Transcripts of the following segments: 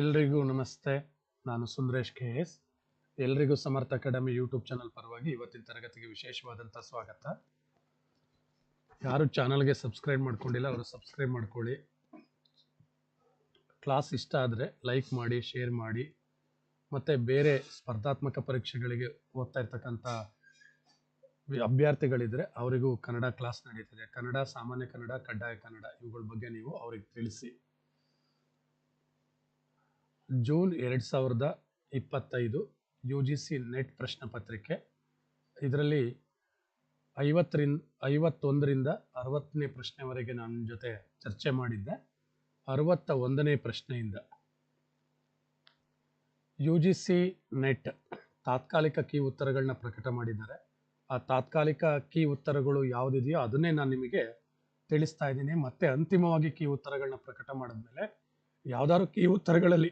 ಎಲ್ರಿಗೂ ನಮಸ್ತೆ. ನಾನು ಸುಂದರೇಶ್ ಕೆ ಎಸ್. ಎಲ್ರಿಗೂ ಸಮರ್ಥ ಅಕಾಡೆಮಿ ಯೂಟ್ಯೂಬ್ ಚಾನಲ್ ಪರವಾಗಿ ಇವತ್ತಿನ ತರಗತಿಗೆ ವಿಶೇಷವಾದಂಥ ಸ್ವಾಗತ. ಯಾರು ಚಾನಲ್ಗೆ ಸಬ್ಸ್ಕ್ರೈಬ್ ಮಾಡ್ಕೊಂಡಿಲ್ಲ, ಅವರು ಸಬ್ಸ್ಕ್ರೈಬ್ ಮಾಡ್ಕೊಳ್ಳಿ. ಕ್ಲಾಸ್ ಇಷ್ಟ ಆದರೆ ಲೈಕ್ ಮಾಡಿ, ಶೇರ್ ಮಾಡಿ. ಮತ್ತು ಬೇರೆ ಸ್ಪರ್ಧಾತ್ಮಕ ಪರೀಕ್ಷೆಗಳಿಗೆ ಓದ್ತಾ ಇರ್ತಕ್ಕಂಥ ಅಭ್ಯರ್ಥಿಗಳಿದ್ರೆ ಅವರಿಗೂ ಕನ್ನಡ ಕ್ಲಾಸ್ ನಡೀತಿದೆ. ಕನ್ನಡ, ಸಾಮಾನ್ಯ ಕನ್ನಡ, ಕಡ್ಡಾಯ ಕನ್ನಡ ಇವುಗಳ ಬಗ್ಗೆ ನೀವು ಅವ್ರಿಗೆ ತಿಳಿಸಿ. ಜೂನ್ ಎರಡು ಸಾವಿರದ ಇಪ್ಪತ್ತೈದು ಯು ಜಿ ಸಿ ನೆಟ್ ಪ್ರಶ್ನೆ ಪತ್ರಿಕೆ. ಇದರಲ್ಲಿ ಐವತ್ತರಿಂದ, ಐವತ್ತೊಂದರಿಂದ ಅರವತ್ತನೇ ಪ್ರಶ್ನೆವರೆಗೆ ನನ್ನ ಜೊತೆ ಚರ್ಚೆ ಮಾಡಿದ್ದೆ. ಅರವತ್ತ ಒಂದನೇ ಪ್ರಶ್ನೆಯಿಂದ ಯು ಜಿ ಸಿ ನೆಟ್ ತಾತ್ಕಾಲಿಕ ಕೀ ಉತ್ತರಗಳನ್ನ ಪ್ರಕಟ ಮಾಡಿದ್ದಾರೆ. ಆ ತಾತ್ಕಾಲಿಕ ಕೀ ಉತ್ತರಗಳು ಯಾವುದಿದೆಯೋ ಅದನ್ನೇ ನಾನು ನಿಮಗೆ ತಿಳಿಸ್ತಾ ಇದ್ದೀನಿ. ಮತ್ತೆ ಅಂತಿಮವಾಗಿ ಕೀ ಉತ್ತರಗಳನ್ನ ಪ್ರಕಟ ಮಾಡಿದ್ಮೇಲೆ ಯಾವ್ದಾದ್ರು ಕೀ ಉತ್ತರಗಳಲ್ಲಿ,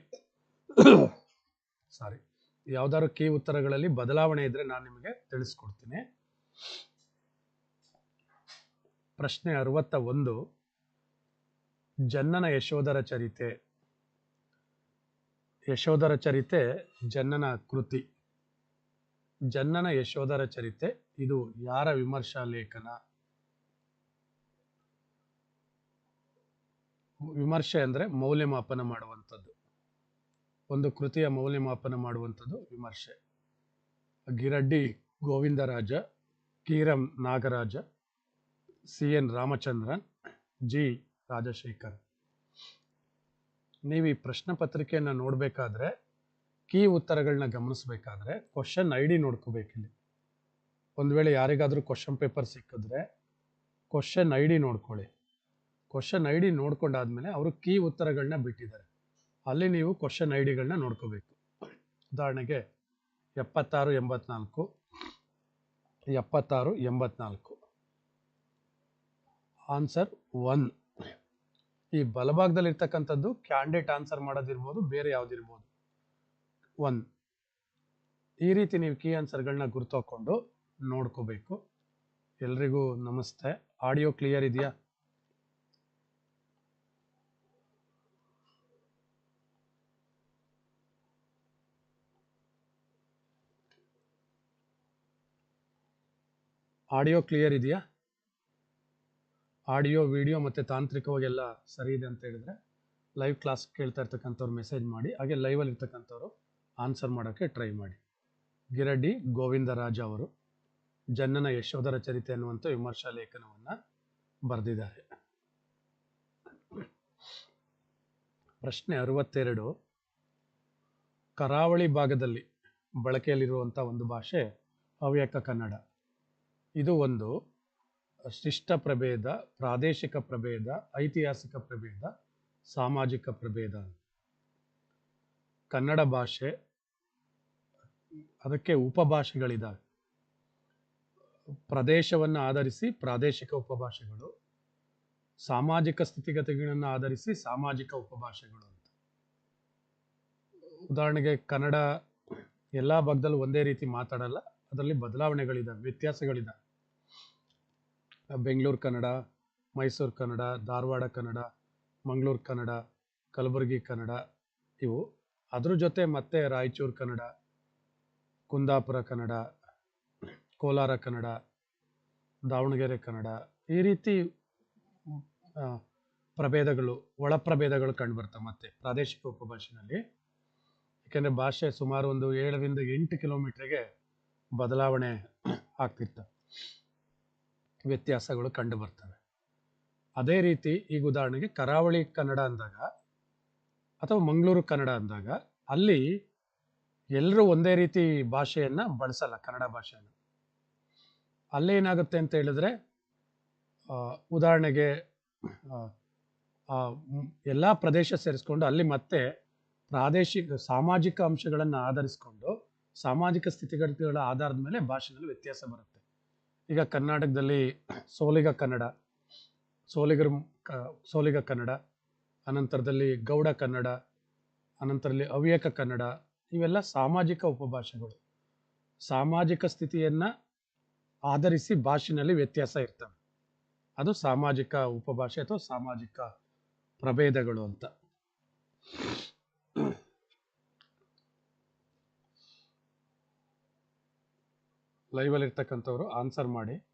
ಸಾರಿ, ಯಾವ್ದಾದ್ರು ಕೀ ಉತ್ತರಗಳಲ್ಲಿ ಬದಲಾವಣೆ ಇದ್ರೆ ನಾನು ನಿಮಗೆ ತಿಳಿಸ್ಕೊಡ್ತೀನಿ. ಪ್ರಶ್ನೆ ಅರವತ್ತ ಒಂದು ಜನ್ನನ ಯಶೋಧರ ಚರಿತೆ. ಯಶೋಧರ ಚರಿತೆ, ಜನ್ನನ ಕೃತಿ. ಜನ್ನನ ಯಶೋಧರ ಚರಿತೆ, ಇದು ಯಾರ ವಿಮರ್ಶಾ ಲೇಖನ ವಿಮರ್ಶೆ ಅಂದ್ರೆ ಮೌಲ್ಯಮಾಪನ ಮಾಡುವಂಥದ್ದು. ಒಂದು ಕೃತಿಯ ಮೌಲ್ಯಮಾಪನ ಮಾಡುವಂಥದ್ದು ವಿಮರ್ಶೆ. Giraddi Govindaraj, Keeram Nagaraj C N Ramachandran, G Rajashekhar. ನೀವು ಈ ಪ್ರಶ್ನೆ ಪತ್ರಿಕೆಯನ್ನು ನೋಡಬೇಕಾದ್ರೆ, ಕೀ ಉತ್ತರಗಳನ್ನ ಗಮನಿಸಬೇಕಾದ್ರೆ, ಕ್ವಶನ್ ಐ ಡಿ ನೋಡ್ಕೋಬೇಕಿಲ್ಲಿ. ಒಂದು ವೇಳೆ ಯಾರಿಗಾದರೂ ಕ್ವಶನ್ ಪೇಪರ್ ಸಿಕ್ಕಿದ್ರೆ, ಕ್ವಶನ್ ಐ ಡಿ ನೋಡ್ಕೊಳ್ಳಿ. ಕ್ವಶನ್ ಐ ಡಿ ನೋಡ್ಕೊಂಡಾದ್ಮೇಲೆ ಅವರು ಕೀ ಉತ್ತರಗಳನ್ನ ಬಿಟ್ಟಿದ್ದಾರೆ. ಅಲ್ಲಿ ನೀವು ಕ್ವಶನ್ ಐ ಡಿಗಳನ್ನ ನೋಡ್ಕೋಬೇಕು. ಉದಾಹರಣೆಗೆ ಎಪ್ಪತ್ತಾರು ಎಂಬತ್ನಾಲ್ಕು ಎಪ್ಪತ್ತಾರು ಎಂಬತ್ನಾಲ್ಕು. ಆನ್ಸರ್ ಒನ್ ಈ ಬಲಭಾಗದಲ್ಲಿ ಇರ್ತಕ್ಕಂಥದ್ದು ಕ್ಯಾಂಡಿಡೇಟ್ ಆನ್ಸರ್ ಮಾಡೋದಿರ್ಬೋದು, ಬೇರೆ ಯಾವುದಿರ್ಬೋದು. ಒನ್ ಈ ರೀತಿ ನೀವು ಕೀ ಆನ್ಸರ್ಗಳನ್ನ ಗುರ್ತು ಹಾಕೊಂಡು ನೋಡ್ಕೋಬೇಕು. ಎಲ್ರಿಗೂ ನಮಸ್ತೆ. ಆಡಿಯೋ ಕ್ಲಿಯರ್ ಇದೆಯಾ? ಆಡಿಯೋ ಕ್ಲಿಯರ್ ಇದೆಯಾ? ಆಡಿಯೋ, ವಿಡಿಯೋ ಮತ್ತು ತಾಂತ್ರಿಕವಾಗೆಲ್ಲ ಸರಿ ಇದೆ ಅಂತ ಹೇಳಿದ್ರೆ ಲೈವ್ ಕ್ಲಾಸ್ ಕೇಳ್ತಾ ಇರ್ತಕ್ಕಂಥವ್ರು ಮೆಸೇಜ್ ಮಾಡಿ, ಹಾಗೆ ಲೈವಲ್ಲಿ ಇರ್ತಕ್ಕಂಥವ್ರು ಆನ್ಸರ್ ಮಾಡೋಕ್ಕೆ ಟ್ರೈ ಮಾಡಿ. ಗಿರಡ್ಡಿ ಗೋವಿಂದರಾಜ ಅವರು ಜನ್ನನ ಯಶೋಧರ ಚರಿತೆ ಅನ್ನುವಂಥ ವಿಮರ್ಶಾ ಲೇಖನವನ್ನು ಬರೆದಿದ್ದಾರೆ. ಪ್ರಶ್ನೆ ಅರವತ್ತೆರಡು. ಕರಾವಳಿ ಭಾಗದಲ್ಲಿ ಬಳಕೆಯಲ್ಲಿರುವಂಥ ಒಂದು ಭಾಷೆ ಹವ್ಯಕ ಕನ್ನಡ. ಇದು ಒಂದು ಶಿಷ್ಟ ಪ್ರಭೇದ, ಪ್ರಾದೇಶಿಕ ಪ್ರಭೇದ, ಐತಿಹಾಸಿಕ ಪ್ರಭೇದ, ಸಾಮಾಜಿಕ ಪ್ರಭೇದ. ಕನ್ನಡ ಭಾಷೆ, ಅದಕ್ಕೆ ಉಪಭಾಷೆಗಳಿದ್ದಾವೆ ಪ್ರದೇಶವನ್ನು ಆಧರಿಸಿ ಪ್ರಾದೇಶಿಕ ಉಪಭಾಷೆಗಳು, ಸಾಮಾಜಿಕ ಸ್ಥಿತಿಗತಿಗಳನ್ನು ಆಧರಿಸಿ ಸಾಮಾಜಿಕ ಉಪಭಾಷೆಗಳು ಅಂತ. ಉದಾಹರಣೆಗೆ ಕನ್ನಡ ಎಲ್ಲ ಭಾಗದಲ್ಲೂ ಒಂದೇ ರೀತಿ ಮಾತಾಡಲ್ಲ, ಅದರಲ್ಲಿ ಬದಲಾವಣೆಗಳಿದ್ದಾವೆ ವ್ಯತ್ಯಾಸಗಳಿದ್ದಾವೆ ಬೆಂಗಳೂರು ಕನ್ನಡ, ಮೈಸೂರು ಕನ್ನಡ, ಧಾರವಾಡ ಕನ್ನಡ, ಮಂಗಳೂರು ಕನ್ನಡ, ಕಲಬುರಗಿ ಕನ್ನಡ, ಇವು ಅದ್ರ ಜೊತೆ ಮತ್ತೆ ರಾಯಚೂರು ಕನ್ನಡ, ಕುಂದಾಪುರ ಕನ್ನಡ, ಕೋಲಾರ ಕನ್ನಡ, ದಾವಣಗೆರೆ ಕನ್ನಡ, ಈ ರೀತಿ ಪ್ರಭೇದಗಳು, ಒಳ ಪ್ರಭೇದಗಳು ಕಂಡುಬರ್ತವೆ ಮತ್ತೆ ಪ್ರಾದೇಶಿಕ ಉಪಭಾಷೆನಲ್ಲಿ. ಏಕೆಂದರೆ ಭಾಷೆ ಸುಮಾರು ಒಂದು ಏಳರಿಂದ ಎಂಟು ಕಿಲೋಮೀಟ್ರಿಗೆ ಬದಲಾವಣೆ ಆಗ್ತಿರ್ತವೆ. ವ್ಯತ್ಯಾಸಗಳು ಕಂಡು ಬರ್ತವೆ ಅದೇ ರೀತಿ ಈಗ ಉದಾಹರಣೆಗೆ ಕರಾವಳಿ ಕನ್ನಡ ಅಂದಾಗ ಅಥವಾ ಮಂಗಳೂರು ಕನ್ನಡ ಅಂದಾಗ ಅಲ್ಲಿ ಎಲ್ಲರೂ ಒಂದೇ ರೀತಿ ಭಾಷೆಯನ್ನು ಬಳಸಲ್ಲ, ಕನ್ನಡ ಭಾಷೆಯನ್ನು. ಅಲ್ಲೇನಾಗುತ್ತೆ ಅಂತ ಹೇಳಿದ್ರೆ ಉದಾಹರಣೆಗೆ ಎಲ್ಲ ಪ್ರದೇಶ ಸೇರಿಸ್ಕೊಂಡು ಅಲ್ಲಿ ಮತ್ತೆ ಪ್ರಾದೇಶಿಕ, ಸಾಮಾಜಿಕ ಅಂಶಗಳನ್ನು ಆಧರಿಸಿಕೊಂಡು, ಸಾಮಾಜಿಕ ಸ್ಥಿತಿಗತಿಗಳ ಆಧಾರದ ಮೇಲೆ ಭಾಷೆನಲ್ಲಿ ವ್ಯತ್ಯಾಸ ಬರುತ್ತೆ. ಈಗ ಕರ್ನಾಟಕದಲ್ಲಿ ಸೋಲಿಗ ಕನ್ನಡ, ಸೋಲಿಗರ ಸೋಲಿಗ ಕನ್ನಡ, ಅನಂತರದಲ್ಲಿ ಗೌಡ ಕನ್ನಡ, ಅನಂತರದಲ್ಲಿ ಅವ್ಯಕ ಕನ್ನಡ, ಇವೆಲ್ಲ ಸಾಮಾಜಿಕ ಉಪಭಾಷೆಗಳು. ಸಾಮಾಜಿಕ ಸ್ಥಿತಿಯನ್ನು ಆಧರಿಸಿ ಭಾಷೆನಲ್ಲಿ ವ್ಯತ್ಯಾಸ ಇರ್ತವೆ. ಅದು ಸಾಮಾಜಿಕ ಉಪಭಾಷೆ ಅಥವಾ ಸಾಮಾಜಿಕ ಪ್ರಭೇದಗಳು ಅಂತ. ಲೈವಲ್ಲಿ ಇರ್ತಕ್ಕಂಥವ್ರು ಆನ್ಸರ್ ಮಾಡಿ.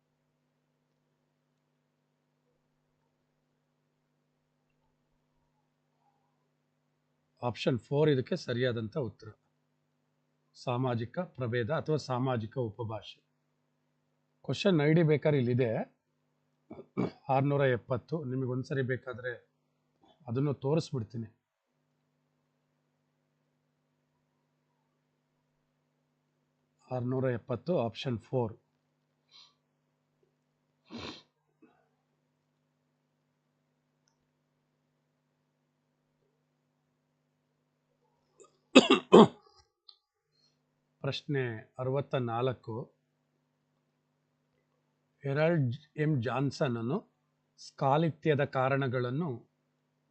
ಆಪ್ಷನ್ ಫೋರ್ ಇದಕ್ಕೆ ಸರಿಯಾದಂಥ ಉತ್ತರ. ಸಾಮಾಜಿಕ ಪ್ರಭೇದ ಅಥವಾ ಸಾಮಾಜಿಕ ಉಪಭಾಷೆ. ಕ್ವಶನ್ ಐ ಡಿ ಬೇಕಾದ್ರೆ ಇಲ್ಲಿದೆ. ಆರುನೂರ ಎಪ್ಪತ್ತು. ನಿಮಗೆ ಒಂದ್ಸರಿ ಬೇಕಾದರೆ ಅದನ್ನು ತೋರಿಸ್ಬಿಡ್ತೀನಿ. ಆರುನೂರ ಎಪ್ಪತ್ತು ಆಪ್ಷನ್ ಫೋರ್ ಪ್ರಶ್ನೆ ಅರವತ್ತ ನಾಲ್ಕು ಹೆರಾಲ್ಡ್ ಎಂ ಜಾನ್ಸನ್ ಸ್ಕಾಲಿತ್ಯದ ಕಾರಣಗಳನ್ನು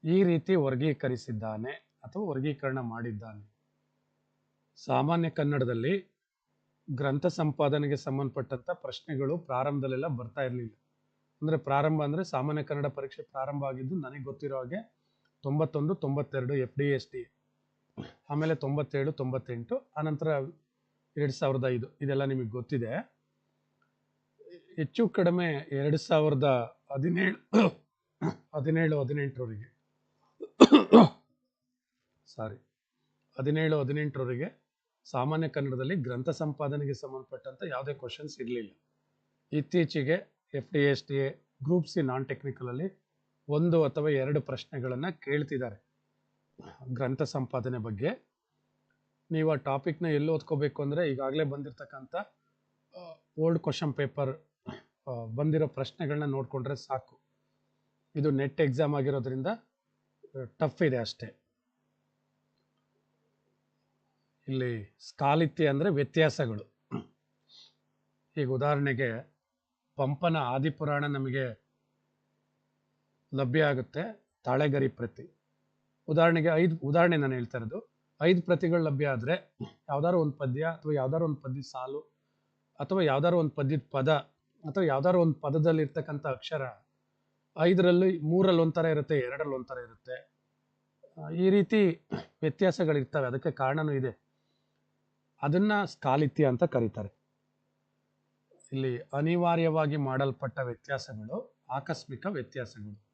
ಈ ರೀತಿ ವರ್ಗೀಕರಿಸಿದ್ದಾನೆ ಅಥವಾ ವರ್ಗೀಕರಣ ಮಾಡಿದ್ದಾನೆ. ಸಾಮಾನ್ಯ ಕನ್ನಡದಲ್ಲಿ ಗ್ರಂಥ ಸಂಪಾದನೆಗೆ ಸಂಬಂಧಪಟ್ಟಂತ ಪ್ರಶ್ನೆಗಳು ಪ್ರಾರಂಭದಲ್ಲೆಲ್ಲ ಬರ್ತಾ ಇರಲಿಲ್ಲ. ಅಂದರೆ ಪ್ರಾರಂಭ ಅಂದರೆ ಸಾಮಾನ್ಯ ಕನ್ನಡ ಪರೀಕ್ಷೆ ಪ್ರಾರಂಭ ಆಗಿದ್ದು ನನಗೆ ಗೊತ್ತಿರೋ ಹಾಗೆ ತೊಂಬತ್ತೊಂದು, ತೊಂಬತ್ತೆರಡು ಎಫ್ ಡಿ ಎಸ್ ಟಿ ಆಮೇಲೆ ತೊಂಬತ್ತೇಳು, ತೊಂಬತ್ತೆಂಟು ಆನಂತರ ಎರಡು ಸಾವಿರದ ಐದು. ಇದೆಲ್ಲ ನಿಮಗೆ ಗೊತ್ತಿದೆ. ಹೆಚ್ಚು ಕಡಿಮೆ ಎರಡು ಸಾವಿರದ ಹದಿನೇಳು ಹದಿನೇಳು, ಹದಿನೆಂಟರವರೆಗೆ. ಸಾರಿ ಹದಿನೇಳು, ಹದಿನೆಂಟರವರೆಗೆ ಸಾಮಾನ್ಯ ಕನ್ನಡದಲ್ಲಿ ಗ್ರಂಥ ಸಂಪಾದನೆಗೆ ಸಂಬಂಧಪಟ್ಟಂತ ಯಾವುದೇ ಕ್ವಶನ್ಸ್ ಇರಲಿಲ್ಲ. ಇತ್ತೀಚೆಗೆ F D S D A group C non ಟೆಕ್ನಿಕಲಲ್ಲಿ ಒಂದು ಅಥವಾ ಎರಡು ಪ್ರಶ್ನೆಗಳನ್ನು ಕೇಳ್ತಿದ್ದಾರೆ. ಗ್ರಂಥ ಸಂಪಾದನೆ ಬಗ್ಗೆ. ನೀವು ಆ ಟಾಪಿಕ್ನ ಎಲ್ಲಿ ಓದ್ಕೋಬೇಕು ಅಂದರೆ ಈಗಾಗಲೇ ಬಂದಿರತಕ್ಕಂಥ ಓಲ್ಡ್ ಕ್ವಶನ್ ಪೇಪರ್ ಬಂದಿರೋ ಪ್ರಶ್ನೆಗಳನ್ನ ನೋಡಿಕೊಂಡ್ರೆ ಸಾಕು. ಇದು ನೆಟ್ ಎಕ್ಸಾಮ್ ಆಗಿರೋದ್ರಿಂದ ಟಫ್ ಇದೆ ಅಷ್ಟೇ. ಇಲ್ಲಿ ಸ್ಕಾಲಿತ್ಯ ಅಂದರೆ ವ್ಯತ್ಯಾಸಗಳು. ಈಗ ಉದಾಹರಣೆಗೆ ಪಂಪನ ಆದಿಪುರಾಣ ನಮಗೆ ಲಭ್ಯ ಆಗುತ್ತೆ, ತಾಳೆಗರಿ ಪ್ರತಿ. ಉದಾಹರಣೆಗೆ ಐದು, ಉದಾಹರಣೆ ನಾನು ಹೇಳ್ತಾ ಇರೋದು. ಐದು ಪ್ರತಿಗಳು ಲಭ್ಯ ಆದರೆ ಯಾವ್ದಾದ್ರು ಒಂದು ಪದ್ಯ ಅಥವಾ ಯಾವ್ದಾದ್ರು ಒಂದು ಪದ್ಯ ಸಾಲು ಅಥವಾ ಯಾವ್ದಾದ್ರು ಒಂದು ಪದ್ಯದ ಪದ ಅಥವಾ ಯಾವ್ದಾದ್ರು ಒಂದು ಪದದಲ್ಲಿ ಇರ್ತಕ್ಕಂಥ ಅಕ್ಷರ ಐದರಲ್ಲಿ ಮೂರಲ್ಲಿ ಒಂಥರ ಇರುತ್ತೆ, ಎರಡರಲ್ಲಿ ಒಂಥರ ಇರುತ್ತೆ. ಈ ರೀತಿ ವ್ಯತ್ಯಾಸಗಳಿರ್ತವೆ. ಅದಕ್ಕೆ ಕಾರಣನೂ ಇದೆ. ಅದನ್ನ ಸ್ಥಾಲಿತ್ಯ ಅಂತ ಕರೀತಾರೆ. ಇಲ್ಲಿ ಅನಿವಾರ್ಯವಾಗಿ ಮಾಡಲ್ಪಟ್ಟ ವ್ಯತ್ಯಾಸಗಳು, ಆಕಸ್ಮಿಕ ವ್ಯತ್ಯಾಸಗಳು.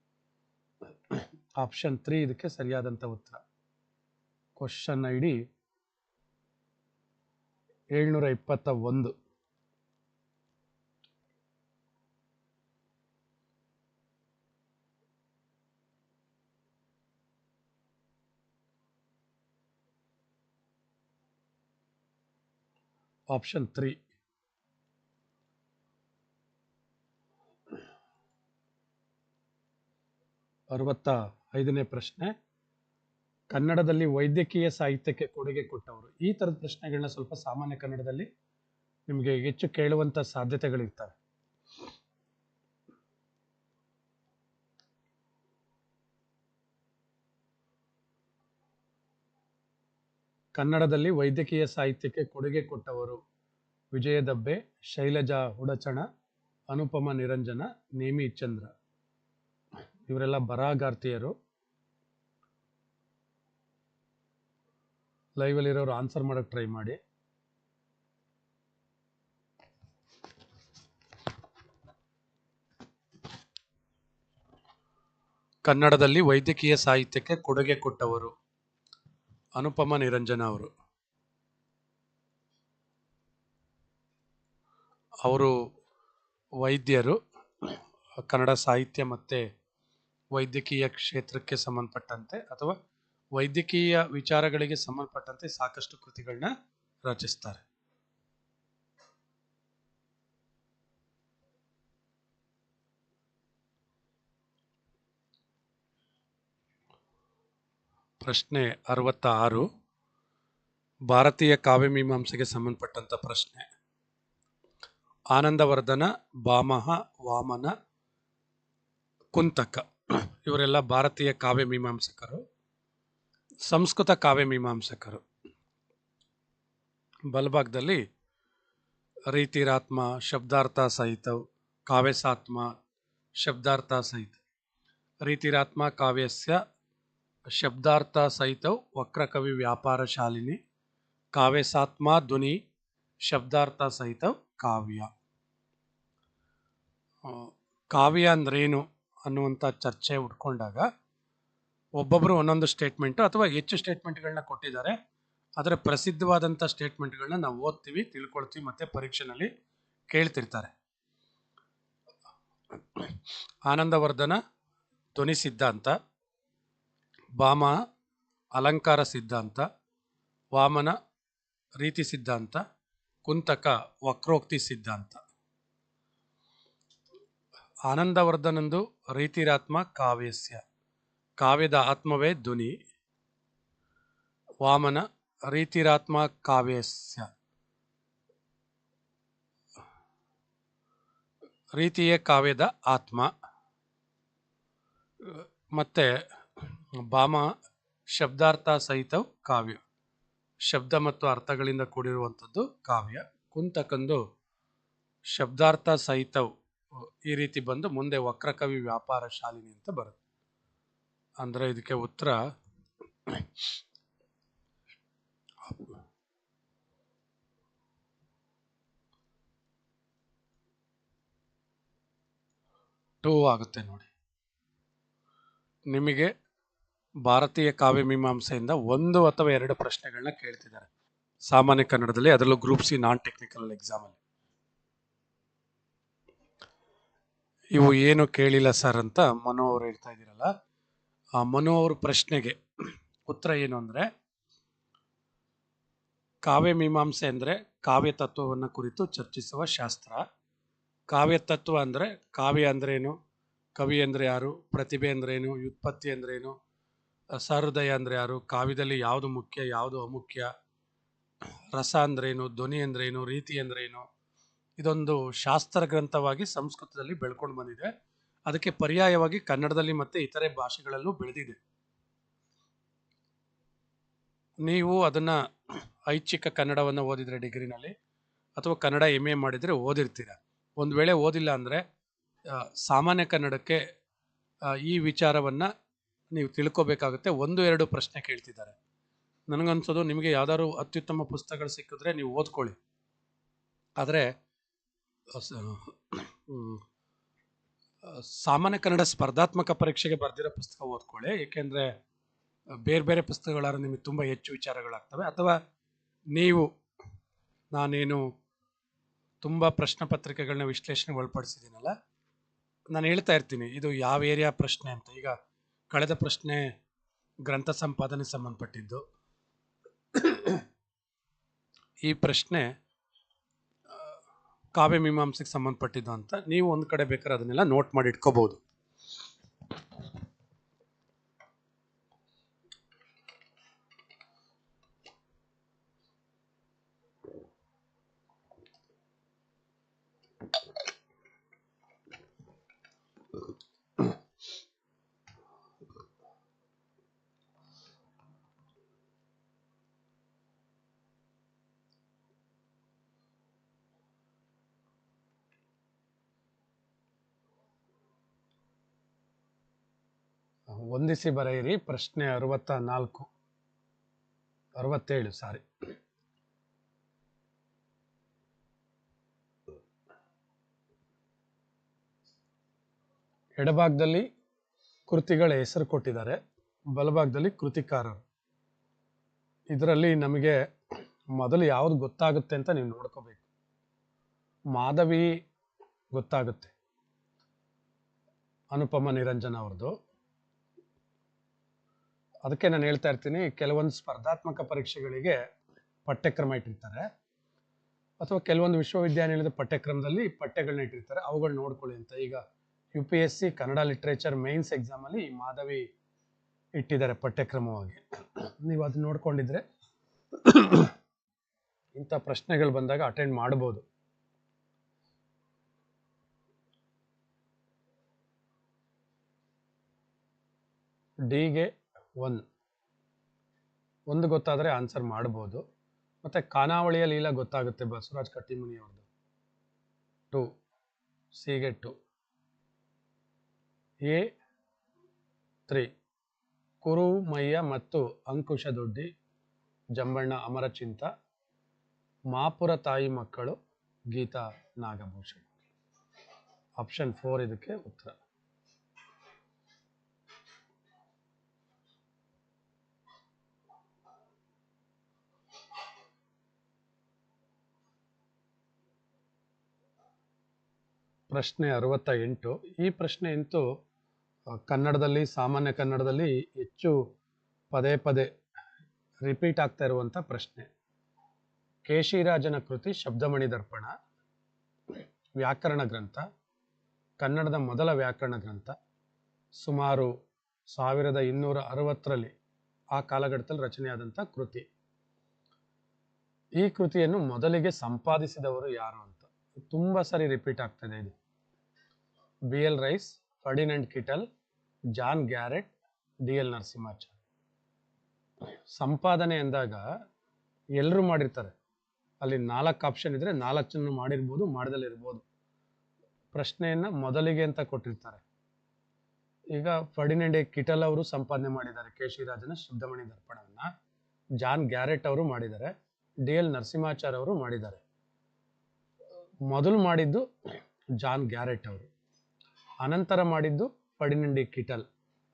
ಆಪ್ಷನ್ ತ್ರೀ ಇದಕ್ಕೆ ಸರಿಯಾದಂಥ ಉತ್ತರ. ಕ್ವಶನ್ ಐ ಡಿ ಏಳ್ನೂರ ಇಪ್ಪತ್ತ ಒಂದು. ಆಪ್ಷನ್ ತ್ರೀ ಅರವತ್ತ ಐದನೇ ಪ್ರಶ್ನೆ. ಕನ್ನಡದಲ್ಲಿ ವೈದ್ಯಕೀಯ ಸಾಹಿತ್ಯಕ್ಕೆ ಕೊಡುಗೆ ಕೊಟ್ಟವರು. ಈ ಥರದ ಪ್ರಶ್ನೆಗಳನ್ನ ಸ್ವಲ್ಪ ಸಾಮಾನ್ಯ ಕನ್ನಡದಲ್ಲಿ ನಿಮಗೆ ಹೆಚ್ಚು ಕೇಳುವಂಥ ಸಾಧ್ಯತೆಗಳಿರ್ತವೆ. ಕನ್ನಡದಲ್ಲಿ ವೈದ್ಯಕೀಯ ಸಾಹಿತ್ಯಕ್ಕೆ ಕೊಡುಗೆ ಕೊಟ್ಟವರು ವಿಜಯದಬ್ಬೆ ಶೈಲಜಾ ಹುಡಚಣ, ಅನುಪಮ ನಿರಂಜನ, ನೇಮಿ ಚಂದ್ರ. ಇವರೆಲ್ಲ ಬರಹಗಾರ್ತಿಯರು ಲೈವಲ್ಲಿರೋರು ಆನ್ಸರ್ ಮಾಡೋಕ್ಕೆ ಟ್ರೈ ಮಾಡಿ. ಕನ್ನಡದಲ್ಲಿ ವೈದ್ಯಕೀಯ ಸಾಹಿತ್ಯಕ್ಕೆ ಕೊಡುಗೆ ಕೊಟ್ಟವರು. ಅನುಪಮ ನಿರಂಜನ ಅವರು. ಅವರು ವೈದ್ಯರು, ಕನ್ನಡ ಸಾಹಿತ್ಯ ಮತ್ತು ವೈದ್ಯಕೀಯ ಕ್ಷೇತ್ರಕ್ಕೆ ಸಂಬಂಧಪಟ್ಟಂತೆ ಅಥವಾ ವೈದ್ಯಕೀಯ ವಿಚಾರಗಳಿಗೆ ಸಂಬಂಧಪಟ್ಟಂತೆ ಸಾಕಷ್ಟು ಕೃತಿಗಳನ್ನ ರಚಿಸ್ತಾರೆ. ಪ್ರಶ್ನೆ ಅರವತ್ತ ಆರು ಭಾರತೀಯ ಕಾವ್ಯಮೀಮಾಂಸೆಗೆ ಸಂಬಂಧಪಟ್ಟಂಥ ಪ್ರಶ್ನೆ. ಆನಂದವರ್ಧನ ಭಾಮಹ ವಾಮನ, ಕುಂತಕ. ಇವರೆಲ್ಲ ಭಾರತೀಯ ಕಾವ್ಯಮೀಮಾಂಸಕರು ಸಂಸ್ಕೃತ ಕಾವ್ಯಮೀಮಾಂಸಕರು ಬಲಭಾಗದಲ್ಲಿ ರೀತಿರಾತ್ಮ, ಶಬ್ದಾರ್ಥ ಸಹಿತ, ಕಾವ್ಯಸಾತ್ಮ, ಶಬ್ದಾರ್ಥ ಸಹಿತ. ರೀತಿರಾತ್ಮ, ಕಾವ್ಯಸ್ಯ ಶಬ್ದಾರ್ಥ ಸಹಿತವ್ ವಕ್ರಕವಿ ವ್ಯಾಪಾರ ಶಾಲಿನಿ ಕಾವ್ಯಸಾತ್ಮ ಧ್ವನಿ, ಶಬ್ದಾರ್ಥ ಸಹಿತ ಕಾವ್ಯ. ಕಾವ್ಯ ಅಂದ್ರೇನು ಅನ್ನುವಂಥ ಚರ್ಚೆ ಉಟ್ಕೊಂಡಾಗ ಒಬ್ಬೊಬ್ಬರು ಒಂದೊಂದು ಸ್ಟೇಟ್ಮೆಂಟು ಅಥವಾ ಹೆಚ್ಚು ಸ್ಟೇಟ್ಮೆಂಟ್ಗಳನ್ನ ಕೊಟ್ಟಿದ್ದಾರೆ. ಆದರೆ ಪ್ರಸಿದ್ಧವಾದಂಥ ಸ್ಟೇಟ್ಮೆಂಟ್ಗಳನ್ನ ನಾವು ಓದ್ತೀವಿ, ತಿಳ್ಕೊಳ್ತೀವಿ ಮತ್ತೆ ಪರೀಕ್ಷೆನಲ್ಲಿ ಕೇಳ್ತಿರ್ತಾರೆ. ಆನಂದವರ್ಧನ ಧ್ವನಿ ಸಿದ್ಧಾಂತ. ಭಾಮ ಅಲಂಕಾರ ಸಿದ್ಧಾಂತ, ವಾಮನ ರೀತಿ ಸಿದ್ಧಾಂತ, ಕುಂತಕ ವಕ್ರೋಕ್ತಿ ಸಿದ್ಧಾಂತ. ಆನಂದವರ್ಧನಂದು ರೀತಿರಾತ್ಮ ಕಾವ್ಯಸ್ಯ. ಕಾವ್ಯದ ಆತ್ಮವೇ ಧ್ವನಿ. ವಾಮನ ರೀತಿರಾತ್ಮ ಕಾವ್ಯಸ್ಯ. ರೀತಿಯೇ ಕಾವ್ಯದ ಆತ್ಮ. ಮತ್ತೆ ಭಾಮ ಶಬ್ದಾರ್ಥ ಸಹಿತ ಕಾವ್ಯ. ಶಬ್ದ ಮತ್ತು ಅರ್ಥಗಳಿಂದ ಕೂಡಿರುವಂಥದ್ದು ಕಾವ್ಯ. ಕುಂತಕಂದು ಶಬ್ದಾರ್ಥ ಸಹಿತವ್ ಈ ರೀತಿ ಬಂದು ಮುಂದೆ ವಕ್ರಕವಿ ವ್ಯಾಪಾರ ಶಾಲಿನಿ ಅಂತ ಬರುತ್ತೆ. ಅಂದ್ರೆ ಇದಕ್ಕೆ ಉತ್ತರ ಟೂ ಆಗುತ್ತೆ ನೋಡಿ. ನಿಮಗೆ ಭಾರತೀಯ ಕಾವ್ಯ ಮೀಮಾಂಸೆಯಿಂದ ಒಂದು ಅಥವಾ ಎರಡು ಪ್ರಶ್ನೆಗಳನ್ನ ಕೇಳ್ತಿದ್ದಾರೆ. ಸಾಮಾನ್ಯ ಕನ್ನಡದಲ್ಲಿ, ಅದರಲ್ಲೂ ಗ್ರೂಪ್ ಸಿ ನಾನ್ ಟೆಕ್ನಿಕಲ್ ಎಕ್ಸಾಮಲ್ಲಿ. ಇವು ಏನು ಕೇಳಿಲ್ಲ ಸರ್ ಅಂತ ಮನು ಅವರು ಹೇಳ್ತಾ ಇದ್ದೀರಲ್ಲ, ಆ ಮನು ಅವ್ರ ಪ್ರಶ್ನೆಗೆ ಉತ್ತರ ಏನು ಅಂದರೆ, ಕಾವ್ಯ ಮೀಮಾಂಸೆ ಅಂದರೆ ಕಾವ್ಯ ತತ್ವವನ್ನು ಕುರಿತು ಚರ್ಚಿಸುವ ಶಾಸ್ತ್ರ. ಕಾವ್ಯ ತತ್ವ ಅಂದರೆ ಕಾವ್ಯ ಅಂದ್ರೇನು? ಕವಿ ಅಂದರೆ ಯಾರು? ಪ್ರತಿಭೆ ಅಂದ್ರೇನು? ವ್ಯುತ್ಪತ್ತಿ ಅಂದ್ರೇನು? ಸಹೃದಯ ಅಂದರೆ ಯಾರು? ಕಾವ್ಯದಲ್ಲಿ ಯಾವುದು ಮುಖ್ಯ, ಯಾವುದು ಅಮುಖ್ಯ? ರಸ ಅಂದ್ರೇನು ಧ್ವನಿ ಅಂದ್ರೇನು ರೀತಿ ಅಂದ್ರೇನು ಇದೊಂದು ಶಾಸ್ತ್ರ ಗ್ರಂಥವಾಗಿ ಸಂಸ್ಕೃತದಲ್ಲಿ ಬೆಳ್ಕೊಂಡು ಬಂದಿದೆ. ಅದಕ್ಕೆ ಪರ್ಯಾಯವಾಗಿ ಕನ್ನಡದಲ್ಲಿ ಮತ್ತೆ ಇತರೆ ಭಾಷೆಗಳಲ್ಲೂ ಬೆಳೆದಿದೆ. ನೀವು ಅದನ್ನ ಐಚ್ಛಿಕ ಕನ್ನಡವನ್ನು ಓದಿದ್ರೆ ಡಿಗ್ರಿನಲ್ಲಿ ಅಥವಾ ಕನ್ನಡ ಎಂ ಎ ಮಾಡಿದರೆ ಓದಿರ್ತೀರ. ಒಂದು ವೇಳೆ ಓದಿಲ್ಲ ಅಂದರೆ ಸಾಮಾನ್ಯ ಕನ್ನಡಕ್ಕೆ ಈ ವಿಚಾರವನ್ನು ನೀವು ತಿಳ್ಕೊಬೇಕಾಗುತ್ತೆ. ಒಂದು, ಎರಡು ಪ್ರಶ್ನೆ ಕೇಳ್ತಿದ್ದಾರೆ. ನನಗನ್ಸೋದು ನಿಮಗೆ ಯಾವ್ದಾದ್ರು ಅತ್ಯುತ್ತಮ ಪುಸ್ತಕಗಳು ಸಿಕ್ಕಿದ್ರೆ ನೀವು ಓದ್ಕೊಳ್ಳಿ. ಆದರೆ ಸಾಮಾನ್ಯ ಕನ್ನಡ ಸ್ಪರ್ಧಾತ್ಮಕ ಪರೀಕ್ಷೆಗೆ ಬರೆದಿರೋ ಪುಸ್ತಕ ಓದ್ಕೊಳ್ಳಿ. ಏಕೆಂದರೆ, ಬೇರೆ ಬೇರೆ ಪುಸ್ತಕಗಳಾದ್ರೆ ನಿಮಗೆ ತುಂಬ ಹೆಚ್ಚು ವಿಚಾರಗಳಾಗ್ತವೆ. ಅಥವಾ ನೀವು, ನಾನೇನು ತುಂಬ ಪ್ರಶ್ನೆ ಪತ್ರಿಕೆಗಳನ್ನ ವಿಶ್ಲೇಷಣೆಗೆ ಒಳಪಡಿಸಿದ್ದೀನಲ್ಲ, ನಾನು ಹೇಳ್ತಾ ಇರ್ತೀನಿ, ಇದು ಯಾವ ಏರಿಯಾ ಪ್ರಶ್ನೆ ಅಂತ. ಈಗ ಕಳೆದ ಪ್ರಶ್ನೆ ಗ್ರಂಥ ಸಂಪಾದನೆ ಸಂಬಂಧಪಟ್ಟಿದ್ದು. ಈ ಪ್ರಶ್ನೆ ಕಾವ್ಯ ಮೀಮಾಂಸೆಗೆ ಸಂಬಂಧಪಟ್ಟಿದ್ದು ಅಂತ. ನೀವು ಒಂದು ಕಡೆ ಬೇಕಾದ್ರೆ ಅದನ್ನೆಲ್ಲ ನೋಟ್ ಮಾಡಿ ಇಟ್ಕೋಬಹುದು. ಹೊಂದಿಸಿ ಬರೆಯಿರಿ. ಪ್ರಶ್ನೆ ಅರವತ್ತ ನಾಲ್ಕು ಅರವತ್ತೇಳು, ಸಾರಿ. ಎಡಭಾಗದಲ್ಲಿ ಕೃತಿಗಳ ಹೆಸರು ಕೊಟ್ಟಿದ್ದಾರೆ. ಬಲಭಾಗದಲ್ಲಿ ಕೃತಿಕಾರರು. ಇದರಲ್ಲಿ ನಮಗೆ ಮೊದಲು ಯಾವ್ದು ಗೊತ್ತಾಗುತ್ತೆ ಅಂತ ನೀವು ನೋಡ್ಕೋಬೇಕು. ಮಾಧವಿ ಗೊತ್ತಾಗುತ್ತೆ. ಅನುಪಮ ನಿರಂಜನ ಅವ್ರದ್ದು. ಅದಕ್ಕೆ ನಾನು ಹೇಳ್ತಾ ಇರ್ತೀನಿ, ಕೆಲವೊಂದು ಸ್ಪರ್ಧಾತ್ಮಕ ಪರೀಕ್ಷೆಗಳಿಗೆ ಪಠ್ಯಕ್ರಮ ಇಟ್ಟಿರ್ತಾರೆ. ಅಥವಾ ಕೆಲವೊಂದು ವಿಶ್ವವಿದ್ಯಾನಿಲಯದ ಪಠ್ಯಕ್ರಮದಲ್ಲಿ ಪಠ್ಯಗಳನ್ನ ಇಟ್ಟಿರ್ತಾರೆ. ಅವುಗಳನ್ನ ನೋಡ್ಕೊಳ್ಳಿ ಅಂತ. ಈಗ U P S C Kannada literature mains ಎಕ್ಸಾಮಲ್ಲಿ ಮಾಧವಿ ಇಟ್ಟಿದ್ದಾರೆ ಪಠ್ಯಕ್ರಮವಾಗಿ. ನೀವು ಅದನ್ನ ನೋಡ್ಕೊಂಡಿದ್ರೆ ಇಂಥ ಪ್ರಶ್ನೆಗಳು ಬಂದಾಗ ಅಟೆಂಡ್ ಮಾಡ್ಬೋದು. ಡಿಗೆ ಒನ್ ಒಂದು ಗೊತ್ತಾದರೆ ಆನ್ಸರ್ ಮಾಡ್ಬೋದು. ಮತ್ತು ಖಾನಾವಳಿಯ ಲೀಲಾ ಗೊತ್ತಾಗುತ್ತೆ ಬಸವರಾಜ್ ಕಟ್ಟಿಮುನಿ ಅವ್ರದ್ದು ಟು ಸಿಗೆ ಟು. A, three. ಕುರುಮಯ್ಯ ಮತ್ತು ಅಂಕುಶ ದೊಡ್ಡಿ, ಜಂಬಣ್ಣ ಅಮರಚಿಂತ ಮಾಪುರ ತಾಯಿ ಮಕ್ಕಳು, ಗೀತಾ ನಾಗಭೂಷಣ್. ಆಪ್ಷನ್ ಫೋರ್ ಇದಕ್ಕೆ ಉತ್ತರ. ಪ್ರಶ್ನೆ ಅರವತ್ತ ಎಂಟು ಈ ಪ್ರಶ್ನೆ ಅಂತೂ ಕನ್ನಡದಲ್ಲಿ, ಸಾಮಾನ್ಯ ಕನ್ನಡದಲ್ಲಿ ಹೆಚ್ಚು ಪದೇ ಪದೇ ರಿಪೀಟ್ ಆಗ್ತಾ ಇರುವಂಥ ಪ್ರಶ್ನೆ. ಕೇಶಿರಾಜನ ಕೃತಿ ಶಬ್ದಮಣಿ ದರ್ಪಣ, ವ್ಯಾಕರಣ ಗ್ರಂಥ, ಕನ್ನಡದ ಮೊದಲ ವ್ಯಾಕರಣ ಗ್ರಂಥ, ಸುಮಾರು ಸಾವಿರದ ಇನ್ನೂರ ಅರವತ್ತರಲ್ಲಿ ಆ ಕಾಲಘಟ್ಟದಲ್ಲಿ ರಚನೆಯಾದಂಥ ಕೃತಿ. ಈ ಕೃತಿಯನ್ನು ಮೊದಲಿಗೆ ಸಂಪಾದಿಸಿದವರು ಯಾರು ಅಂತ, ತುಂಬ ಸರಿ ರಿಪೀಟ್ ಆಗ್ತದೆ ಇದು. B L Rice Ferdinand Kittel John Garrett D L Narasimhachar ಸಂಪಾದನೆ ಅಂದಾಗ ಎಲ್ಲರೂ ಮಾಡಿರ್ತಾರೆ. ಅಲ್ಲಿ ನಾಲ್ಕು ಆಪ್ಷನ್ ಇದ್ರೆ ನಾಲ್ಕನ್ನು ಮಾಡಿರ್ಬೋದು ಮಾಡದಲ್ಲಿರ್ಬೋದು ಪ್ರಶ್ನೆಯನ್ನ ಮೊದಲಿಗೆ ಅಂತ ಕೊಟ್ಟಿರ್ತಾರೆ. ಈಗ ಫರ್ಡಿನೆಂಡ್ ಕಿಟಲ್ ಅವರು ಸಂಪಾದನೆ ಮಾಡಿದ್ದಾರೆ ಕೇಶಿರಾಜನ ಶುದ್ಧಮಣಿ ದರ್ಪಣವನ್ನ. ಜಾನ್ ಗ್ಯಾರೆಟ್ ಅವರು ಮಾಡಿದ್ದಾರೆ ಡಿ ಎಲ್ ನರಸಿಂಹಾಚಾರ್ ಅವರು ಮಾಡಿದ್ದಾರೆ. ಮೊದಲು ಮಾಡಿದ್ದು ಜಾನ್ ಗ್ಯಾರೆಟ್ ಅವರು. ಅನಂತರ ಮಾಡಿದ್ದು ಪಡಿನಂಡಿ ಕಿಟಲ್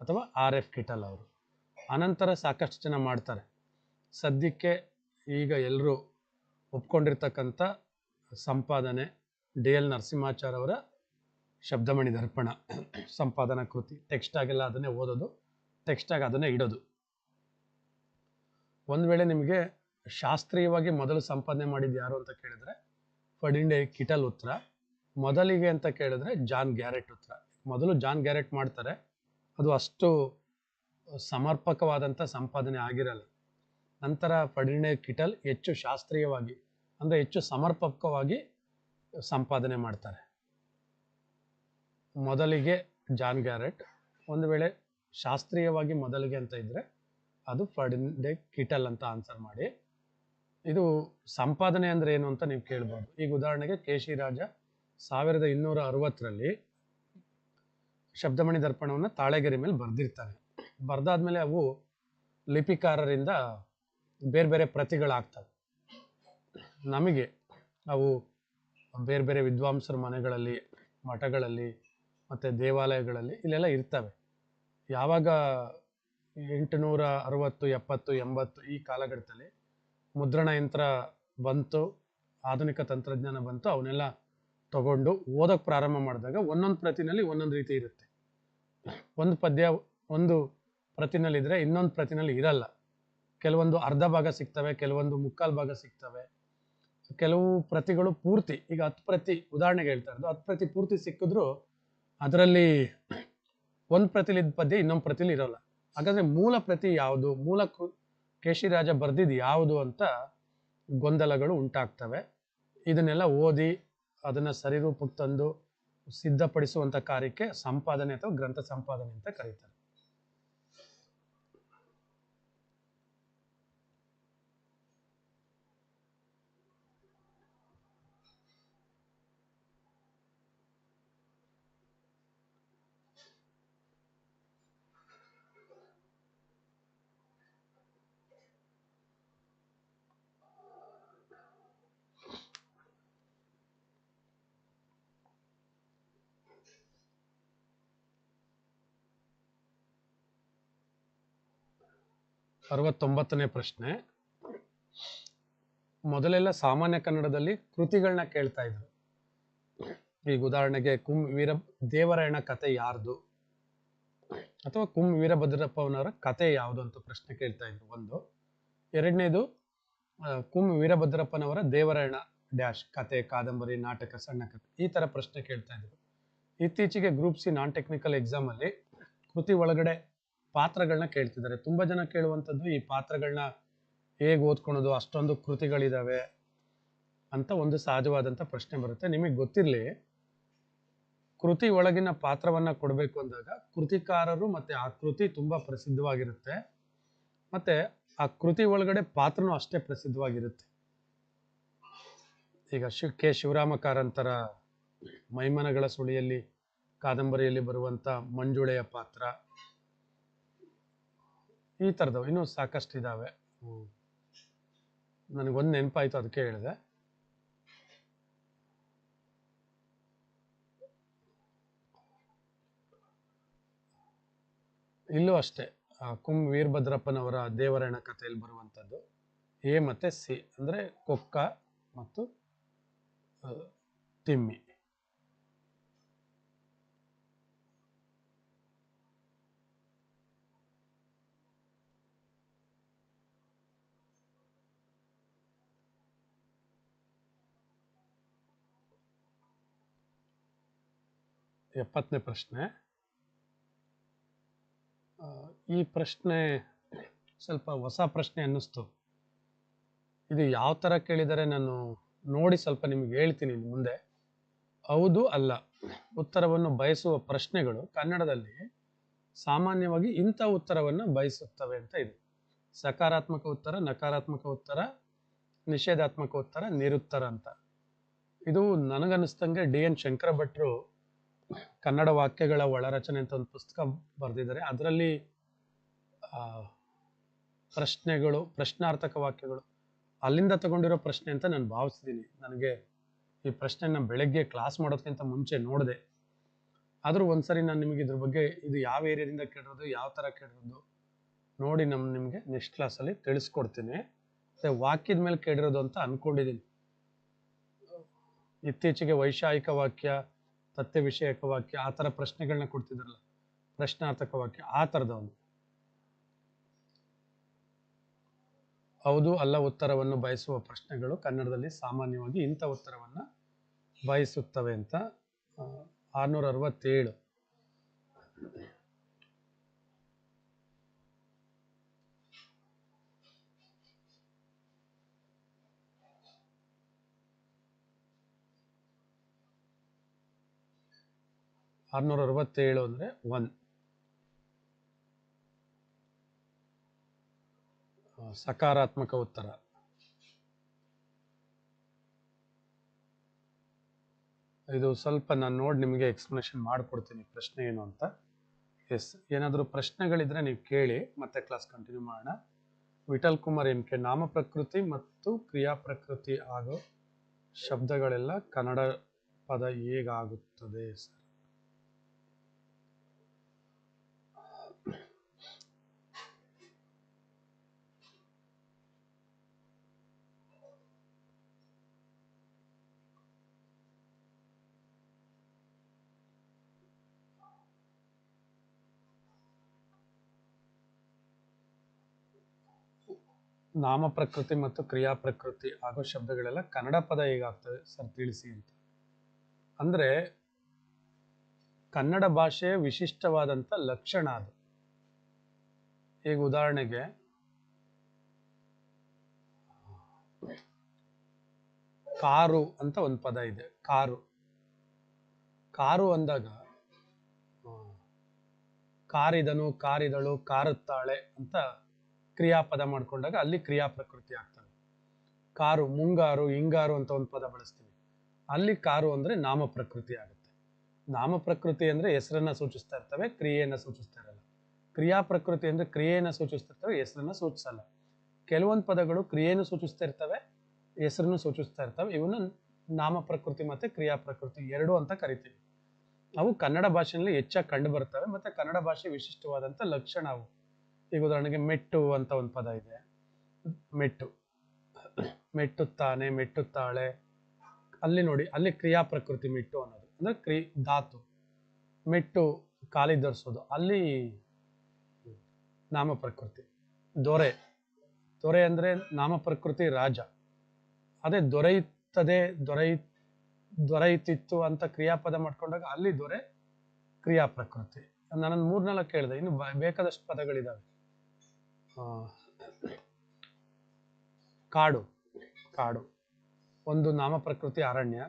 ಅಥವಾ ಆರ್ ಎಫ್ ಕಿಟಲ್ ಅವರು. ಅನಂತರ ಸಾಕಷ್ಟು ಜನ ಮಾಡ್ತಾರೆ. ಸದ್ಯಕ್ಕೆ ಈಗ ಎಲ್ಲರೂ ಒಪ್ಕೊಂಡಿರ್ತಕ್ಕಂಥ ಸಂಪಾದನೆ ಡಿ ಎಲ್ ನರಸಿಂಹಾಚಾರ್ ಅವರ ಶಬ್ದಮಣಿ ದರ್ಪಣ ಸಂಪಾದನಾ ಕೃತಿ. ಟೆಕ್ಸ್ಟ್ ಆಗೆಲ್ಲ ಅದನ್ನೇ ಓದೋದು ಟೆಕ್ಸ್ಟ್ ಆಗಿ ಅದನ್ನೇ ಇಡೋದು. ಒಂದು ವೇಳೆ ನಿಮಗೆ ಶಾಸ್ತ್ರೀಯವಾಗಿ ಮೊದಲು ಸಂಪಾದನೆ ಮಾಡಿದ್ದು ಯಾರು ಅಂತ ಕೇಳಿದ್ರೆ ಫರ್ಡಿಂಡೆ ಕಿಟಲ್ ಉತ್ತರ ಮೊದಲಿಗೆ ಅಂತ ಕೇಳಿದ್ರೆ ಜಾನ್ ಗ್ಯಾರೆಟ್ ಉತ್ತರ ಮೊದಲು ಜಾನ್ ಗ್ಯಾರೆಟ್ ಮಾಡ್ತಾರೆ. ಅದು ಅಷ್ಟು ಸಮರ್ಪಕವಾದಂಥ ಸಂಪಾದನೆ ಆಗಿರಲ್ಲ. ನಂತರ ಪಡಿಣೆ ಕಿಟಲ್ ಹೆಚ್ಚು ಶಾಸ್ತ್ರೀಯವಾಗಿ, ಅಂದರೆ ಹೆಚ್ಚು ಸಮರ್ಪಕವಾಗಿ ಸಂಪಾದನೆ ಮಾಡ್ತಾರೆ. ಮೊದಲಿಗೆ ಜಾನ್ ಗ್ಯಾರೆಟ್, ಒಂದು ವೇಳೆ ಶಾಸ್ತ್ರೀಯವಾಗಿ ಮೊದಲಿಗೆ ಅಂತ ಇದ್ರೆ ಅದು ಫಡಿಂಡೆ ಕಿಟಲ್ ಅಂತ ಆನ್ಸರ್ ಮಾಡಿ. ಇದು ಸಂಪಾದನೆ ಅಂದ್ರೆ ಏನು ಅಂತ ನೀವು ಕೇಳ್ಬೋದು. ಈಗ ಉದಾಹರಣೆಗೆ ಕೇಶಿರಾಜ ಸಾವಿರದ ಇನ್ನೂರ ಅರವತ್ತರಲ್ಲಿ ಶಬ್ದಮಣಿ ದರ್ಪಣವನ್ನು ತಾಳೆಗರಿ ಮೇಲೆ ಬರೆದಿರ್ತಾರೆ. ಬರೆದಾದ್ಮೇಲೆ ಅವು ಲಿಪಿಕಾರರಿಂದ ಬೇರೆ ಬೇರೆ ಪ್ರತಿಗಳಾಗ್ತವೆ. ನಮಗೆ ಅವು ಬೇರೆ ಬೇರೆ ವಿದ್ವಾಂಸರ ಮನೆಗಳಲ್ಲಿ, ಮಠಗಳಲ್ಲಿ, ಮತ್ತು ದೇವಾಲಯಗಳಲ್ಲಿ ಇಲ್ಲೆಲ್ಲ ಇರ್ತವೆ. ಯಾವಾಗ ಎಂಟುನೂರ ಅರವತ್ತು, ಎಪ್ಪತ್ತು, ಎಂಬತ್ತು ಈ ಕಾಲಘಟ್ಟದಲ್ಲಿ ಮುದ್ರಣ ಯಂತ್ರ ಬಂತು, ಆಧುನಿಕ ತಂತ್ರಜ್ಞಾನ ಬಂತು, ಅವನ್ನೆಲ್ಲ ತಗೊಂಡು ಓದೋಕ್ಕೆ ಪ್ರಾರಂಭ ಮಾಡಿದಾಗ ಒಂದೊಂದು ಪ್ರತಿನಲ್ಲಿ ಒಂದೊಂದು ರೀತಿ ಇರುತ್ತೆ. ಒಂದು ಪದ್ಯ, ಒಂದು ಪ್ರತಿನಲ್ಲಿ ಇದ್ರೆ ಇನ್ನೊಂದು ಪ್ರತಿನಲ್ಲಿ ಇರಲ್ಲ. ಕೆಲವೊಂದು ಅರ್ಧ ಭಾಗ ಸಿಗ್ತವೆ, ಕೆಲವೊಂದು ಮುಕ್ಕಾಲು ಭಾಗ ಸಿಗ್ತವೆ. ಕೆಲವು ಪ್ರತಿಗಳು ಪೂರ್ತಿ, ಈಗ ಹತ್ತು ಪ್ರತಿ ಉದಾಹರಣೆಗೆ ಹೇಳ್ತಾ ಇರೋದು, ಹತ್ತು ಪ್ರತಿ ಪೂರ್ತಿ ಸಿಕ್ಕಿದ್ರು ಅದರಲ್ಲಿ ಒಂದು ಪ್ರತಿಲಿದ್ದ ಪದ್ಯ ಇನ್ನೊಂದು ಪ್ರತಿಲಿ ಇರೋಲ್ಲ. ಹಾಗಾದ್ರೆ ಮೂಲ ಪ್ರತಿ ಯಾವುದು? ಮೂಲ ಕೇಶಿರಾಜ ಬರ್ದಿದ್ದು ಯಾವುದು ಅಂತ ಗೊಂದಲಗಳು ಉಂಟಾಗ್ತವೆ. ಇದನ್ನೆಲ್ಲ ಓದಿ ಅದನ್ನ ಸರಿರೂಪಕ್ಕೆ ತಂದು ಸಿದ್ಧಪಡಿಸುವಂತ ಕಾರ್ಯಕ್ಕೆ ಸಂಪಾದನೆ ಅಥವಾ ಗ್ರಂಥ ಸಂಪಾದನೆ ಅಂತ ಕರೀತಾರೆ. ಅರವತ್ತೊಂಬತ್ತನೇ ಪ್ರಶ್ನೆ. ಮೊದಲೆಲ್ಲ ಸಾಮಾನ್ಯ ಕನ್ನಡದಲ್ಲಿ ಕೃತಿಗಳನ್ನ ಕೇಳ್ತಾ ಇದ್ರು. ಈಗ ಉದಾಹರಣೆಗೆ ಕುಂ ವೀರ ದೇವರಾಯಣ ಕತೆ ಯಾರ್ದು? ಅಥವಾ ಕುಂ ವೀರಭದ್ರಪ್ಪನವರ ಕತೆ ಯಾವುದು ಅಂತ ಪ್ರಶ್ನೆ ಕೇಳ್ತಾ ಇದ್ರು ಒಂದು. ಎರಡನೇದು ಕುಂ ವೀರಭದ್ರಪ್ಪನವರ ದೇವರಾಯಣ ಡ್ಯಾಶ್ ಕತೆ, ಕಾದಂಬರಿ, ನಾಟಕ, ಸಣ್ಣ ಕತೆ ಈ ತರ ಪ್ರಶ್ನೆ ಕೇಳ್ತಾ ಇದ್ರು. ಇತ್ತೀಚೆಗೆ group C non technical exam ಅಲ್ಲಿ ಕೃತಿ ಒಳಗಡೆ ಪಾತ್ರಗಳನ್ನ ಕೇಳ್ತಿದ್ದಾರೆ. ತುಂಬಾ ಜನ ಕೇಳುವಂಥದ್ದು ಈ ಪಾತ್ರಗಳನ್ನ ಹೇಗೆ ಓದ್ಕೊಳೋದು, ಅಷ್ಟೊಂದು ಕೃತಿಗಳಿದಾವೆ ಅಂತ ಒಂದು ಸಹಜವಾದಂಥ ಪ್ರಶ್ನೆ ಬರುತ್ತೆ. ನಿಮಗೆ ಗೊತ್ತಿರಲಿ, ಕೃತಿ ಒಳಗಿನ ಪಾತ್ರವನ್ನ ಕೊಡಬೇಕು ಅಂದಾಗ ಕೃತಿಕಾರರು ಮತ್ತೆ ಆ ಕೃತಿ ತುಂಬಾ ಪ್ರಸಿದ್ಧವಾಗಿರುತ್ತೆ. ಮತ್ತೆ ಆ ಕೃತಿ ಒಳಗಡೆ ಪಾತ್ರನೂ ಅಷ್ಟೇ ಪ್ರಸಿದ್ಧವಾಗಿರುತ್ತೆ. ಈಗ ಶಿವ್ ಕೆ ಶಿವರಾಮ ಕಾರಂತರ ಮೈಮನಗಳ ಸುಳಿಯಲ್ಲಿ, ಕಾದಂಬರಿಯಲ್ಲಿ ಬರುವಂತ ಮಂಜುಳೆಯ ಪಾತ್ರ ಈ ಥರದವು ಇನ್ನೂ ಸಾಕಷ್ಟು ಇದ್ದಾವೆ ನನಗೊಂದು ನೆನಪಾಯಿತು ಅದಕ್ಕೆ ಹೇಳಿದೆ. ಇಲ್ಲೂ ಅಷ್ಟೇ ಕುಂ ವೀರಭದ್ರಪ್ಪನವರ ದೇವರಣ ಕಥೆಯಲ್ಲಿ ಬರುವಂಥದ್ದು. ಎ ಮತ್ತೆ ಸಿ, ಅಂದರೆ ಕೊಕ್ಕ ಮತ್ತು ತಿಮ್ಮಿ. ಎಪ್ಪತ್ತನೇ ಪ್ರಶ್ನೆ. ಈ ಪ್ರಶ್ನೆ ಸ್ವಲ್ಪ ಹೊಸ ಪ್ರಶ್ನೆ ಅನ್ನಿಸ್ತು. ಇದು ಯಾವ ಥರ ಕೇಳಿದರೆ ನಾನು ನೋಡಿ ಸ್ವಲ್ಪ ನಿಮಗೆ ಹೇಳ್ತೀನಿ ಮುಂದೆ. ಹೌದು ಅಲ್ಲ. ಉತ್ತರವನ್ನು ಬಯಸುವ ಪ್ರಶ್ನೆಗಳು ಕನ್ನಡದಲ್ಲಿ ಸಾಮಾನ್ಯವಾಗಿ ಇಂಥ ಉತ್ತರವನ್ನು ಬಯಸುತ್ತವೆ ಅಂತ ಇದೆ. ಸಕಾರಾತ್ಮಕ ಉತ್ತರ, ನಕಾರಾತ್ಮಕ ಉತ್ತರ, ನಿಷೇಧಾತ್ಮಕ ಉತ್ತರ, ನಿರುತ್ತರ ಅಂತ. ಇದು ನನಗನ್ನಿಸ್ದಂಗೆ ಡಿ ಎನ್ ಶಂಕರ ಭಟ್ರು ಕನ್ನಡ ವಾಕ್ಯಗಳ ಒಳರಚನೆ ಅಂತ ಒಂದು ಪುಸ್ತಕ ಬರೆದಿದ್ದಾರೆ. ಅದರಲ್ಲಿ ಪ್ರಶ್ನೆಗಳು, ಪ್ರಶ್ನಾರ್ಥಕ ವಾಕ್ಯಗಳು, ಅಲ್ಲಿಂದ ತಗೊಂಡಿರೋ ಪ್ರಶ್ನೆ ಅಂತ ನಾನು ಭಾವಿಸ್ತೀನಿ. ನನಗೆ ಈ ಪ್ರಶ್ನೆನ ಬೆಳಗ್ಗೆ ಕ್ಲಾಸ್ ಮಾಡೋದಕ್ಕಿಂತ ಮುಂಚೆ ನೋಡಿದೆ. ಆದರೂ ಒಂದ್ಸರಿ ನಾನು ನಿಮಗೆ ಇದ್ರ ಬಗ್ಗೆ ಇದು ಯಾವ ಏರಿಯಾದಿಂದ ಕೇಳಿರೋದು ಯಾವ ಥರ ಕೇಳಿರೋದು ನೋಡಿ ನಮ್ಮ ನಿಮಗೆ ನೆಕ್ಸ್ಟ್ ಕ್ಲಾಸಲ್ಲಿ ತಿಳಿಸ್ಕೊಡ್ತೀನಿ. ವಾಕ್ಯದ ಮೇಲೆ ಕೇಳಿರೋದು ಅಂತ ಅಂದ್ಕೊಂಡಿದ್ದೀನಿ ಇತ್ತೀಚೆಗೆ ವೈಶಾಯಿಕ ವಾಕ್ಯ ತಥ್ಯ ವಿಷಯಕ ವಾಕ್ಯ ಆ ಥರ ಪ್ರಶ್ನೆಗಳನ್ನ ಕೊಡ್ತಿದ್ರಲ್ಲ ಪ್ರಶ್ನಾರ್ಥಕ ವಾಕ್ಯ ಆ ಥರದವನು ಹೌದು, ಅಲ್ಲ ಉತ್ತರವನ್ನು ಬಯಸುವ ಪ್ರಶ್ನೆಗಳು ಕನ್ನಡದಲ್ಲಿ ಸಾಮಾನ್ಯವಾಗಿ ಇಂಥ ಉತ್ತರವನ್ನು ಬಯಸುತ್ತವೆ ಅಂತ ಆರ್ನೂರ ಅರವತ್ತೇಳು ಆರ್ನೂರ ಅರವತ್ತೇಳು ಅಂದರೆ ಒನ್ ಸಕಾರಾತ್ಮಕ ಉತ್ತರ. ಇದು ಸ್ವಲ್ಪ ನಾನು ನೋಡಿ ನಿಮಗೆ ಎಕ್ಸ್ಪ್ಲನೇಷನ್ ಮಾಡಿಕೊಡ್ತೀನಿ. ಪ್ರಶ್ನೆ ಏನು ಅಂತ? ಎಸ್ ಏನಾದರೂ ಪ್ರಶ್ನೆಗಳಿದ್ರೆ ನೀವು ಕೇಳಿ, ಮತ್ತೆ ಕ್ಲಾಸ್ ಕಂಟಿನ್ಯೂ ಮಾಡೋಣ. ವಿಠಲ್ ಕುಮಾರ್ ಎಂ ಕೆ, ನಾಮ ಪ್ರಕೃತಿ ಮತ್ತು ಕ್ರಿಯಾ ಪ್ರಕೃತಿ ಆಗೋ ಶಬ್ದಗಳೆಲ್ಲ ಕನ್ನಡ ಪದ ಹೇಗಾಗುತ್ತದೆ ಸರ್ ನಾಮ ಪ್ರಕೃತಿ ಮತ್ತು ಕ್ರಿಯಾ ಪ್ರಕೃತಿ ಆಗೋ ಶಬ್ದಗಳೆಲ್ಲ ಕನ್ನಡ ಪದ ಹೇಗಾಗ್ತದೆ ಸರ್ ತಿಳಿಸಿ ಅಂತ. ಅಂದ್ರೆ ಕನ್ನಡ ಭಾಷೆಯ ವಿಶಿಷ್ಟವಾದಂಥ ಲಕ್ಷಣ ಅದು. ಈಗ ಉದಾಹರಣೆಗೆ, ಕಾರು ಅಂತ ಒಂದು ಪದ ಇದೆ, ಕಾರು. ಕಾರು ಅಂದಾಗ ಕಾರಿದನು, ಕಾರಿದಳು, ಕಾರುತ್ತಾಳೆ ಅಂತ ಕ್ರಿಯಾಪದ ಮಾಡ್ಕೊಂಡಾಗ ಅಲ್ಲಿ ಕ್ರಿಯಾ ಪ್ರಕೃತಿ ಆಗ್ತದೆ. ಕಾರು, ಮುಂಗಾರು, ಹಿಂಗಾರು ಅಂತ ಒಂದು ಪದ ಬಳಸ್ತೀವಿ. ಅಲ್ಲಿ ಕಾರು ಅಂದ್ರೆ ನಾಮ ಪ್ರಕೃತಿ ಆಗುತ್ತೆ. ನಾಮ ಪ್ರಕೃತಿ ಅಂದ್ರೆ ಹೆಸರನ್ನ ಸೂಚಿಸ್ತಾ ಇರ್ತವೆ, ಕ್ರಿಯೆಯನ್ನ ಸೂಚಿಸ್ತಾ ಇರಲ್ಲ. ಕ್ರಿಯಾ ಪ್ರಕೃತಿ ಅಂದ್ರೆ ಕ್ರಿಯೆಯನ್ನ ಸೂಚಿಸ್ತಾ ಇರ್ತವೆ, ಹೆಸರನ್ನ ಸೂಚಿಸಲ್ಲ. ಕೆಲವೊಂದು ಪದಗಳು ಕ್ರಿಯೆಯನ್ನು ಸೂಚಿಸ್ತಾ ಇರ್ತವೆ, ಹೆಸರನ್ನು ಸೂಚಿಸ್ತಾ ಇರ್ತವೆ, ಇವನ್ನ ನಾಮ ಪ್ರಕೃತಿ ಮತ್ತೆ ಕ್ರಿಯಾ ಪ್ರಕೃತಿ ಎರಡು ಅಂತ ಕರಿತೀವಿ. ಅವು ಕನ್ನಡ ಭಾಷೆಯಲ್ಲಿ ಹೆಚ್ಚಾಗಿ ಕಂಡು ಬರ್ತವೆ, ಮತ್ತೆ ಕನ್ನಡ ಭಾಷೆ ವಿಶಿಷ್ಟವಾದಂಥ ಲಕ್ಷಣ ಅವು. ಈಗ ಉದಾಹರಣೆಗೆ ಮೆಟ್ಟು ಅಂತ ಒಂದು ಪದ ಇದೆ. ಮೆಟ್ಟು. ಮೆಟ್ಟುತ್ತಾನೆ ಮೆಟ್ಟುತ್ತಾಳೆ. ಅಲ್ಲಿ ನೋಡಿ ಅಲ್ಲಿ ಕ್ರಿಯಾ ಪ್ರಕೃತಿ ಮೆಟ್ಟು ಅನ್ನೋದು. ಅಂದ್ರೆ ಕ್ರಿ ಧಾತು. ಮೆಟ್ಟು ಕಾಲಿ ಧರಿಸೋದು. ಅಲ್ಲಿ ನಾಮ ಪ್ರಕೃತಿ. ದೊರೆ. ದೊರೆ ಅಂದ್ರೆ ನಾಮ ಪ್ರಕೃತಿ ರಾಜ. ಅದೇ ದೊರೆಯುತ್ತದೆ ದೊರೆಯ ದೊರೆಯುತ್ತಿತ್ತು ಅಂತ ಕ್ರಿಯಾಪದ ಮಾಡ್ಕೊಂಡಾಗ ಅಲ್ಲಿ ದೊರೆ ಕ್ರಿಯಾ ಪ್ರಕೃತಿ. ನಾನು ಮೂರ್ನಾಲ್ಕು ಕೇಳಿದೆ ಇನ್ನು ಬೇಕಾದಷ್ಟು ಪದಗಳಿದಾವೆ. ಆ, ಕಾಡು ಕಾಡು. ಒಂದು ನಾಮ ಪ್ರಕೃತಿ ಅರಣ್ಯ.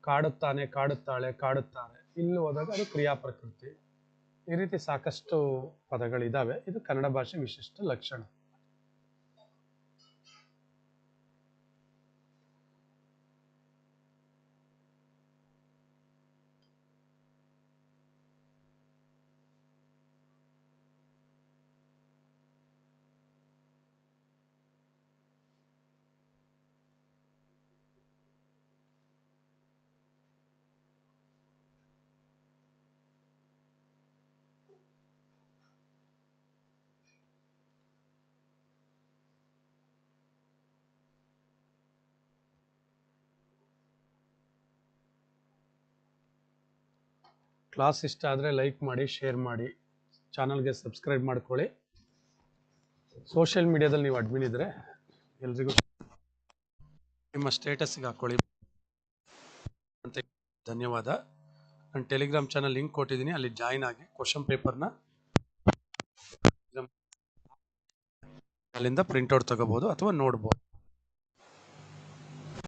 ಕಾಡುತ್ತಾನೆ, ಕಾಡುತ್ತಾಳೆ, ಕಾಡುತ್ತಾರೆ. ಇಲ್ಲಿ ಹೋದಾಗ ಅದು ಕ್ರಿಯಾ ಪ್ರಕೃತಿ. ಈ ರೀತಿ ಸಾಕಷ್ಟು ಪದಗಳಿದ್ದಾವೆ ಇದು ಕನ್ನಡ ಭಾಷೆ ವಿಶಿಷ್ಟ ಲಕ್ಷಣ. ಕ್ಲಾಸ್ ಇಷ್ಟ ಆದರೆ ಲೈಕ್ ಮಾಡಿ, ಶೇರ್ ಮಾಡಿ. ಚಾನಲ್ಗೆ ಸಬ್ಸ್ಕ್ರೈಬ್ ಮಾಡ್ಕೊಳ್ಳಿ. ಸೋಷಿಯಲ್ ಮೀಡಿಯಾದಲ್ಲಿ ನೀವು ಅಡ್ಮಿನ್ ಇದ್ದರೆ ಎಲ್ರಿಗೂ ನಿಮ್ಮ ಸ್ಟೇಟಸ್ಗೆ ಹಾಕ್ಕೊಳ್ಳಿ ಅಂತ ಧನ್ಯವಾದ. ನಾನು ಟೆಲಿಗ್ರಾಮ್ ಚಾನಲ್ ಲಿಂಕ್ ಕೊಟ್ಟಿದ್ದೀನಿ. ಅಲ್ಲಿ ಜಾಯ್ನ್ ಆಗಿ ಕ್ವಶನ್ ಪೇಪರ್ನ ಅಲ್ಲಿಂದ ಪ್ರಿಂಟ್ಔಟ್ ತಗೋಬೋದು ಅಥವಾ ನೋಡ್ಬೋದು.